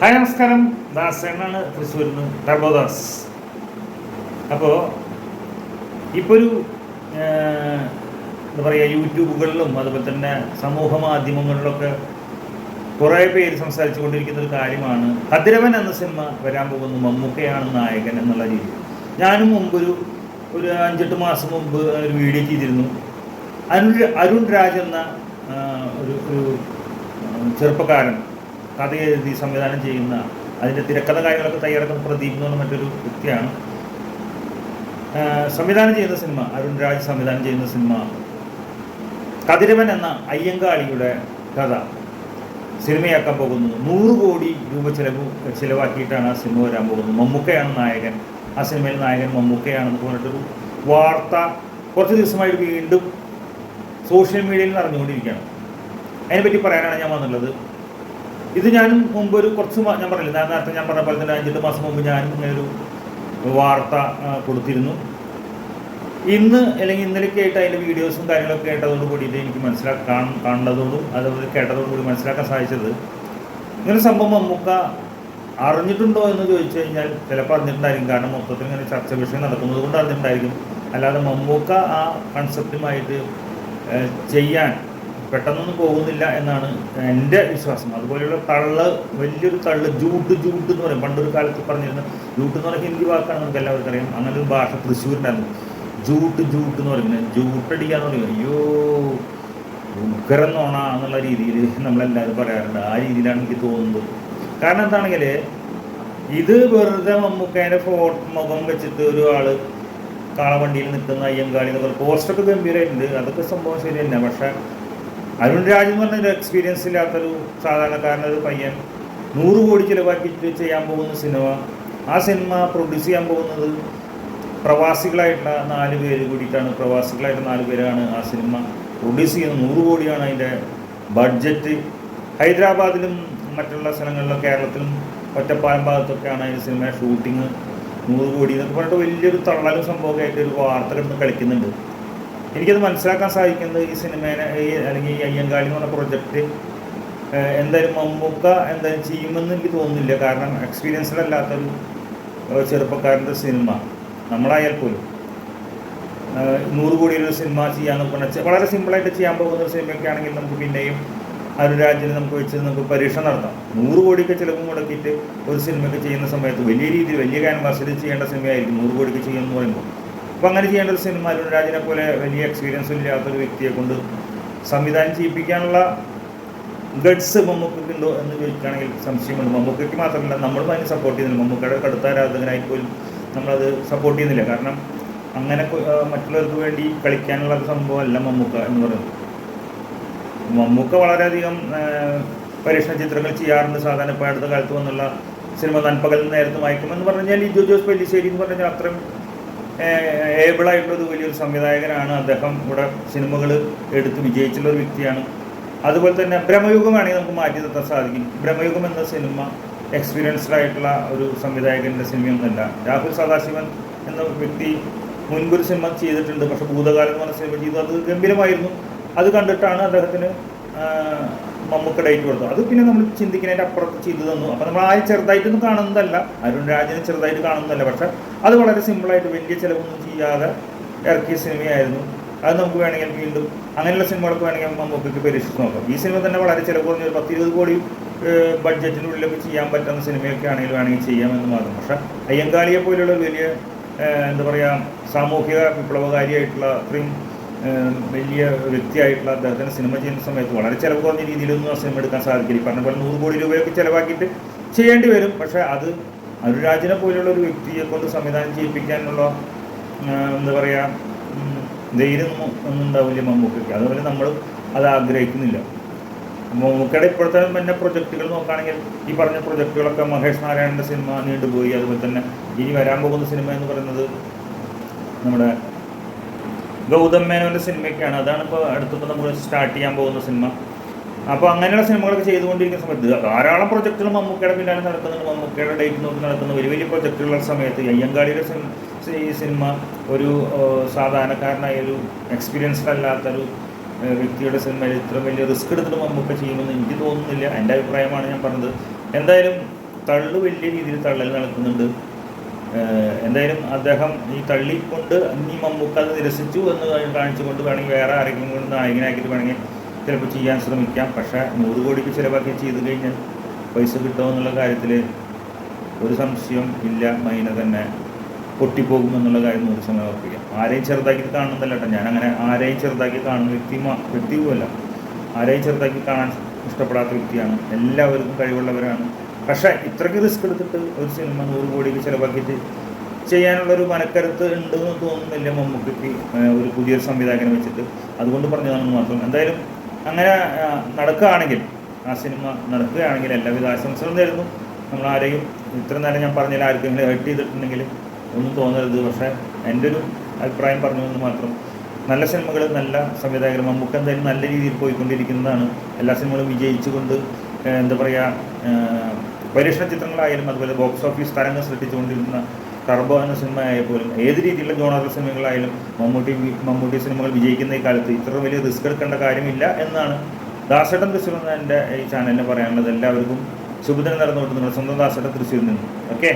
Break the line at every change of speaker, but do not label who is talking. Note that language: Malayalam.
ഹായ് നമസ്കാരം. ദാസ് എന്നാണ് തൃശ്ശൂരിൽ നിന്ന് ടർബോദാസ് അപ്പോൾ ഇപ്പോൾ ഒരു എന്താ പറയുക യൂട്യൂബുകളിലും അതുപോലെ തന്നെ സമൂഹ മാധ്യമങ്ങളിലൊക്കെ കുറേ പേര് സംസാരിച്ചു കൊണ്ടിരിക്കുന്ന ഒരു കാര്യമാണ് കതിരവൻ എന്ന സിനിമ വരാൻ പോകുന്നു മമ്മൂക്കയാണ് നായകൻ എന്നുള്ള രീതി ഞാനും മുമ്പൊരു ഒരു അഞ്ചെട്ട് മാസം മുമ്പ് ഒരു വീഡിയോ ചെയ്തിരുന്നു. അരുൺ അരുൺ രാജ് എന്ന ഒരു ചെറുപ്പക്കാരൻ. കഥ എഴുതി സംവിധാനം ചെയ്യുന്ന അതിന്റെ തിരക്കഥ കാര്യങ്ങളൊക്കെ തയ്യാറാക്കുന്ന പ്രദീപ് എന്ന് പറഞ്ഞ മറ്റൊരു വ്യക്തിയാണ്. സംവിധാനം ചെയ്ത സിനിമ അരുൺ രാജ് സംവിധാനം ചെയ്യുന്ന സിനിമ കതിരവൻ എന്ന അയ്യങ്കാളിയുടെ കഥ സിനിമയാക്കാൻ പോകുന്നു. നൂറ് കോടി രൂപ ചിലവ് ചിലവാക്കിയിട്ടാണ് ആ സിനിമ വരാൻ പോകുന്നത്. മമ്മൂക്കയാണ് നായകൻ. ആ സിനിമയിൽ നായകൻ മമ്മൂക്കയാണെന്ന് പറഞ്ഞിട്ടൊരു വാർത്ത കുറച്ച് ദിവസമായിട്ട് വീണ്ടും സോഷ്യൽ മീഡിയയിൽ നടന്നുകൊണ്ടിരിക്കുകയാണ് അതിനെപ്പറ്റി പറയാനാണ് ഞാൻ വന്നുള്ളത് ഇത് ഞാനും മുമ്പ് ഒരു കുറച്ച് ഞാൻ പറഞ്ഞില്ല നേരത്തെ ഞാൻ പറഞ്ഞ പോലെ തന്നെ അഞ്ചെട്ട് മാസം മുമ്പ് ഞാനും ഒരു വാർത്ത കൊടുത്തിരുന്നു. ഇന്ന് അല്ലെങ്കിൽ ഇന്നലെയൊക്കെ ആയിട്ട് അതിന്റെ വീഡിയോസും കാര്യങ്ങളൊക്കെ കേട്ടതോട് കൂടിയിട്ട് എനിക്ക് മനസ്സിലാക്കാൻ കാണുന്നതോടും അതുപോലെ കേട്ടതോടും കൂടി മനസ്സിലാക്കാൻ സാധിച്ചത് ഇങ്ങനെ സംഭവം മമ്മൂക്ക അറിഞ്ഞിട്ടുണ്ടോ എന്ന് ചോദിച്ചു കഴിഞ്ഞാൽ ചിലപ്പോൾ അറിഞ്ഞിട്ടുണ്ടായിരിക്കും. കാരണം മൊത്തത്തിൽ ഇങ്ങനെ ചർച്ച വിഷയം നടക്കുന്നത് കൊണ്ട് അറിഞ്ഞിട്ടുണ്ടായിരിക്കും. അല്ലാതെ മമ്മൂക്ക ആ കൺസെപ്റ്റുമായിട്ട് ചെയ്യാൻ പെട്ടെന്നൊന്നും പോകുന്നില്ല എന്നാണ് എന്റെ വിശ്വാസം. അതുപോലെയുള്ള തള്ള് വലിയൊരു തള്ള് ജൂട്ട് ജൂട്ട് എന്ന് പറയും. പണ്ടൊരു കാലത്ത് പറഞ്ഞിരുന്ന ജൂട്ട് എന്ന് പറയുന്ന ഹിന്ദി വാക്കാണ് നമുക്ക് എല്ലാവർക്കും അറിയാം. അങ്ങനെ ഒരു ഭാഷ തൃശ്ശൂരിനായിരുന്നു ജൂട്ട് ജൂട്ട് എന്ന് പറയുന്നത് ജൂട്ടടിക്കാന്ന് പറയും അയ്യോ ഉഗ്രം എന്നുള്ള രീതിയിൽ നമ്മളെല്ലാവരും പറയാറുണ്ട്. ആ രീതിയിലാണ് എനിക്ക് തോന്നുന്നത്. കാരണം എന്താണെങ്കിൽ ഇത് വെറുതെ മമ്മൂക്കേന്റെ ഫോട്ടോ മുഖം വെച്ചിട്ട് ഒരു ആൾ കാളവണ്ടിയിൽ നിൽക്കുന്ന അയ്യങ്കാളി എന്നൊക്കെ പോസ്റ്റൊക്കെ ഗംഭീരമായിട്ടുണ്ട് അതൊക്കെ സംഭവം ശരി തന്നെ പക്ഷേ അരുൺ രാജ് എന്ന് പറഞ്ഞൊരു എക്സ്പീരിയൻസ് ഇല്ലാത്തൊരു സാധാരണക്കാരനൊരു പയ്യൻ നൂറ് കോടി ചിലവാക്കിയിട്ട് ചെയ്യാൻ പോകുന്ന സിനിമ ആ സിനിമ പ്രൊഡ്യൂസ് ചെയ്യാൻ പോകുന്നത് പ്രവാസികളായിട്ടുള്ള നാല് പേര് കൂടിയിട്ടാണ്. പ്രവാസികളായിട്ട് നാല് പേരാണ് ആ സിനിമ പ്രൊഡ്യൂസ് ചെയ്യുന്നത്. നൂറ് കോടിയാണ് അതിന്റെ ബഡ്ജറ്റ് ഹൈദരാബാദിലും മറ്റുള്ള സ്ഥലങ്ങളിലും കേരളത്തിലും ഒറ്റപ്പാലം ഭാഗത്തൊക്കെയാണ് അതിന്റെ സിനിമ ഷൂട്ടിങ് നൂറ് കോടി എന്നൊക്കെ പറഞ്ഞിട്ട് വലിയൊരു തള്ളലും സംഭവമൊക്കെ ആയിട്ട് ഒരു വാർത്ത കളിക്കുന്നുണ്ട്. എനിക്കത് മനസ്സിലാക്കാൻ സാധിക്കുന്നത് ഈ സിനിമേനെ ഈ അല്ലെങ്കിൽ ഈ അയ്യങ്കാളി എന്ന് പറഞ്ഞ പ്രൊജക്റ്റ് എന്തായാലും മമ്മൂക്ക എന്തായാലും ചെയ്യുമെന്ന് എനിക്ക് തോന്നുന്നില്ല. കാരണം എക്സ്പീരിയൻസ്ഡല്ലാത്തൊരു ചെറുപ്പക്കാരന്റെ സിനിമ. നമ്മളായാൽ പോലും. നൂറ് കോടിയുടെ ഒരു സിനിമ ചെയ്യാന്ന് പറഞ്ഞാൽ വളരെ സിമ്പിളായിട്ട് ചെയ്യാൻ പോകുന്ന ഒരു സിനിമയൊക്കെ ആണെങ്കിൽ നമുക്ക് പിന്നെയും ആ ഒരു അനുരാജിനെ നമുക്ക് വെച്ച് നമുക്ക് പരീക്ഷ നടത്താം. നൂറ് കോടിക്ക് ചിലവ് മുടക്കിയിട്ട് ഒരു സിനിമയൊക്കെ ചെയ്യുന്ന സമയത്ത് വലിയ രീതിയിൽ വലിയ ക്യാൻവാസിൽ ചെയ്യേണ്ട സിനിമയായിരിക്കും നൂറ് കോടിക്ക് ചെയ്യുമെന്ന് പറയുമ്പോൾ. അപ്പോൾ അങ്ങനെ ചെയ്യേണ്ട ഒരു സിനിമ അരുൺരാജിനെ പോലെ വലിയ എക്സ്പീരിയൻസ് ഇല്ലാത്തൊരു വ്യക്തിയെ കൊണ്ട് സംവിധാനം ചെയ്യിപ്പിക്കാനുള്ള ഗഡ്സ് മമ്മൂക്കയ്ക്ക് ഉണ്ടോ എന്ന് ചോദിക്കുകയാണെങ്കിൽ സംശയമുണ്ട്. മമ്മൂക്കയ്ക്ക് മാത്രമല്ല നമ്മളും അതിന് സപ്പോർട്ട് ചെയ്യുന്നില്ല. മമ്മൂക്കയുടെ കടുത്ത ആരാധകനായി പോലും നമ്മളത് സപ്പോർട്ട് ചെയ്യുന്നില്ല. കാരണം അങ്ങനെ മറ്റുള്ളവർക്ക് വേണ്ടി കളിക്കാനുള്ള സംഭവമല്ല മമ്മൂക്ക എന്ന് പറയുന്നത്. മമ്മൂക്ക വളരെയധികം പരീക്ഷണ ചിത്രങ്ങൾ ചെയ്യാറുണ്ട്. സാധാരണ ഇപ്പോൾ അടുത്ത കാലത്ത് വന്നുള്ള സിനിമ നൻപകൽ നേരത്ത് മയക്കുമെന്ന് പറഞ്ഞു കഴിഞ്ഞാൽ ഈ ജോസ് പെല്ലിശ്ശേരി എന്ന് പറഞ്ഞാൽ അത്രയും ഏബിൾ ആയിട്ടുള്ളൊരു വലിയൊരു സംവിധായകനാണ് അദ്ദേഹം. ഇവിടെ സിനിമകൾ എടുത്ത് വിജയിച്ചുള്ള ഒരു വ്യക്തിയാണ്. അതുപോലെ തന്നെ ബ്രഹ്മയുഗം വേണമെങ്കിൽ നമുക്ക് മാറ്റി നിർത്താൻ സാധിക്കും. ബ്രഹ്മയുഗം എന്ന സിനിമ എക്സ്പീരിയൻസ്ഡ് ആയിട്ടുള്ള ഒരു സംവിധായകന്റെ സിനിമയൊന്നുമല്ല. രാഹുൽ സദാശിവൻ എന്ന വ്യക്തി മുൻപൊരു സിനിമ ചെയ്തിട്ടുണ്ട്. പക്ഷേ ഭൂതകാലം എന്ന് പറഞ്ഞ സിനിമ ചെയ്തു. അത് ഗംഭീരമായിരുന്നു. അത് കണ്ടിട്ടാണ് അദ്ദേഹത്തിന് ആ, മമ്മൂക്ക ഡേറ്റ് കൊടുത്തു. അത് പിന്നെ നമ്മൾ ചിന്തിക്കുന്നതിന്റെ അപ്പുറത്ത് ചെയ്തു തന്നു. അപ്പോൾ നമ്മൾ ആരും ചെറുതായിട്ടൊന്നും കാണുന്നതല്ല. അരുൺ രാജനെ ചെറുതായിട്ട് കാണുന്നതല്ല. പക്ഷെ അത് വളരെ സിമ്പിളായിട്ട് വലിയ ചിലവൊന്നും ചെയ്യാതെ ഇറക്കിയ സിനിമയായിരുന്നു. അത് നമുക്ക് വേണമെങ്കിൽ വീണ്ടും അങ്ങനെയുള്ള സിനിമകളൊക്കെ വേണമെങ്കിൽ മമ്മൂക്കയ്ക്ക് പരീക്ഷിച്ച് നോക്കാം. ഈ സിനിമ തന്നെ വളരെ ചിലവ് കുറഞ്ഞ ഒരു പത്ത് ഇരുപത് കോടി ബഡ്ജറ്റിനുള്ളിലൊക്കെ ചെയ്യാൻ പറ്റുന്ന സിനിമയൊക്കെ ആണെങ്കിൽ വേണമെങ്കിൽ ചെയ്യാമെന്ന് മാത്രം. പക്ഷേ അയ്യങ്കാളിയെ പോലെയുള്ള വലിയ എന്താ പറയുക സാമൂഹിക വിപ്ലവകാരിയായിട്ടുള്ള അത്രയും വലിയ വ്യക്തിയായിട്ടുള്ള അദ്ദേഹത്തിന് സിനിമ ചെയ്യുന്ന സമയത്ത് വളരെ ചിലവ് കുറഞ്ഞ രീതിയിലൊന്നും സിനിമ എടുക്കാൻ സാധിക്കില്ല. പറഞ്ഞ പോലെ നൂറ് കോടി രൂപയൊക്കെ ചിലവാക്കിയിട്ട് ചെയ്യേണ്ടി വരും. പക്ഷേ അത് അനുരാജിനെ പോലെയുള്ള ഒരു വ്യക്തിയെ കൊണ്ട് സംവിധാനം ചെയ്യിപ്പിക്കാനുള്ള എന്താ പറയുക ധൈര്യം ഒന്നും ഉണ്ടാവില്ല മമ്മൂക്കയ്ക്ക്. അതുപോലെ നമ്മൾ അത് ആഗ്രഹിക്കുന്നില്ല. മമ്മൂക്കയുടെ ഇപ്പോഴത്തെ പിന്നെ പ്രൊജക്റ്റുകൾ നോക്കുകയാണെങ്കിൽ ഈ പറഞ്ഞ പ്രൊജക്റ്റുകളൊക്കെ മഹേഷ് നാരായണന്റെ സിനിമ നീണ്ടുപോയി. അതുപോലെ തന്നെ ഇനി വരാൻ പോകുന്ന സിനിമ എന്ന് പറയുന്നത് നമ്മുടെ ഗൗതം മേനോന്റെ സിനിമയൊക്കെയാണ്. അതാണ് ഇപ്പോൾ അടുത്തിപ്പോൾ നമ്മൾ സ്റ്റാർട്ട് ചെയ്യാൻ പോകുന്ന സിനിമ. അപ്പോൾ അങ്ങനെയുള്ള സിനിമകളൊക്കെ ചെയ്തുകൊണ്ടിരിക്കുന്ന സമയത്ത് ധാരാളം പ്രൊജക്റ്റുകൾ മമ്മൂക്കയുടെ പിന്നാലെ നടക്കുന്നുണ്ട്. മമ്മൂക്കയുടെ ഡേറ്റ് നോക്കി നടക്കുന്ന വലിയ വലിയ പ്രൊജക്റ്റുകളുള്ള സമയത്ത് അയ്യങ്കാളിയുടെ ഈ സിനിമ ഒരു സാധാരണക്കാരനായ ഒരു എക്സ്പീരിയൻസ്ഡ് അല്ലാത്തൊരു വ്യക്തിയുടെ സിനിമയിൽ ഇത്ര വലിയ റിസ്ക് എടുത്തിട്ട് മമ്മൂക്ക ചെയ്യുമെന്ന് എനിക്ക് തോന്നുന്നില്ല. എന്റെ അഭിപ്രായമാണ് ഞാൻ പറഞ്ഞത്. എന്തായാലും തള്ളു വലിയ രീതിയിൽ തള്ളൽ നടക്കുന്നുണ്ട്. എന്തായാലും അദ്ദേഹം ഈ തള്ളിക്കൊണ്ട് ഇനി മമ്മൂക്ക അത് നിരസിച്ചു എന്ന് കാണിച്ചുകൊണ്ട് വേണമെങ്കിൽ വേറെ ആരെങ്കിലും കൊണ്ട് നായകനാക്കിയിട്ട് വേണമെങ്കിൽ ചിലപ്പോൾ ചെയ്യാൻ ശ്രമിക്കാം. പക്ഷേ നൂറ് കോടിക്ക് ചിലവാക്കി ചെയ്ത് കഴിഞ്ഞാൽ പൈസ കിട്ടുമോ എന്നുള്ള കാര്യത്തിൽ ഒരു സംശയം ഇല്ല. മൈന തന്നെ പൊട്ടിപ്പോകും എന്നുള്ള കാര്യം നൂറ് സമയം ഉറപ്പിക്കാം. ആരെയും ചെറുതാക്കി കാണുന്നതല്ല കേട്ടോ. അങ്ങനെ ആരെയും ചെറുതാക്കി കാണുന്ന വ്യക്തി വ്യക്തിയുമല്ല. ആരെയും ചെറുതാക്കി കാണാൻ ഇഷ്ടപ്പെടാത്ത വ്യക്തിയാണ്. എല്ലാവർക്കും കഴിവുള്ളവരാണ്. പക്ഷേ ഇത്രയ്ക്ക് റിസ്ക് എടുത്തിട്ട് ഒരു സിനിമ നൂറ് കോടിക്ക് ചിലവാക്കിയിട്ട് ചെയ്യാനുള്ളൊരു മനക്കരുത്ത് ഉണ്ടെന്ന് തോന്നുന്നില്ല മമ്മൂക്കിക്ക് ഒരു പുതിയൊരു സംവിധായകനെ വെച്ചിട്ട്. അതുകൊണ്ട് പറഞ്ഞതാണെന്ന് മാത്രം. എന്തായാലും അങ്ങനെ നടക്കുകയാണെങ്കിൽ ആ സിനിമ നടക്കുകയാണെങ്കിൽ എല്ലാവിധ ആശംസകളും തരുന്നു നമ്മൾ ആരെയും ഇത്ര നേരം ഞാൻ പറഞ്ഞതിൽ ആർക്കെങ്കിലും ഹെർട്ട് ചെയ്തിട്ടുണ്ടെങ്കിൽ ഒന്നും തോന്നരുത്. പക്ഷേ എന്റെ ഒരു അഭിപ്രായം പറഞ്ഞു എന്ന് മാത്രം. നല്ല സിനിമകൾ നല്ല സംവിധായകർ. മമ്മൂക്ക എന്തായാലും നല്ല രീതിയിൽ പോയിക്കൊണ്ടിരിക്കുന്നതാണ്. എല്ലാ സിനിമകളും വിജയിച്ചുകൊണ്ട് എന്താ പറയുക പരീക്ഷണ ചിത്രങ്ങളായാലും അതുപോലെ ബോക്സ് ഓഫീസ് തരംഗം സൃഷ്ടിച്ചുകൊണ്ടിരുന്ന ടർബോ എന്ന സിനിമ പോലും ഏത് രീതിയിലുള്ള ജോണർ സിനിമകളായാലും മമ്മൂട്ടി മമ്മൂട്ടി സിനിമകൾ വിജയിക്കുന്ന ഈ കാലത്ത് ഇത്ര വലിയ റിസ്ക് എടുക്കേണ്ട കാര്യമില്ല എന്നാണ് ദാസേട്ടൻ തൃശ്ശൂർ എന്ന എന്റെ ഈ ചാനലിന് പറയാനുള്ളത്. എല്ലാവർക്കും ശുഭദിനം നടന്നു നിങ്ങൾ സ്വന്തം ദാസേട്ടൻ തൃശ്ശൂരിൽ നിന്ന്. ഓക്കെ